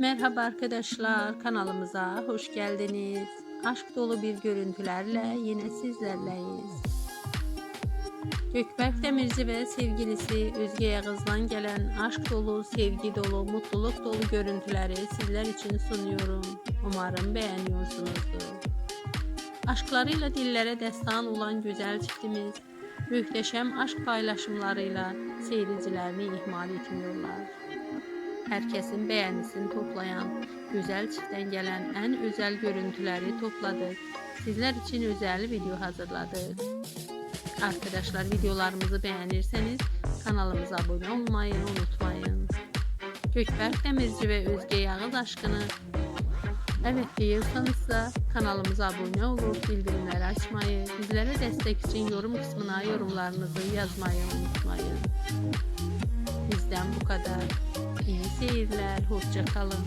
Merhaba arkadaşlar kanalımıza hoş geldiniz. Aşk dolu bir görüntülerle yine sizlerleyiz. Gökberk Demirci ve sevgilisi Özge Yağız'dan gelen aşk dolu, sevgi dolu, mutluluk dolu görüntüleri sizler için sunuyorum. Umarım beğeniyorsunuzdur. Aşklarıyla dillere destan olan güzel çiftimiz, muhteşem aşk paylaşımlarıyla seyircilerini ihmal etmiyorlar. Herkesin beğenisini toplayan, güzel çiftten gelen en özel görüntüleri topladık. Sizler için özel video hazırladık. Arkadaşlar videolarımızı beğenirseniz kanalımıza abone olmayı unutmayın. Gökberk Demirci ve Özge Yağız aşkını Evet diyorsanızsa kanalımıza abone olup bildirimleri açmayı, bizlere destek için yorum kısmına yorumlarınızı yazmayı unutmayın. Bizdən bu qədər. İyi seyirlər, hoşça kalın.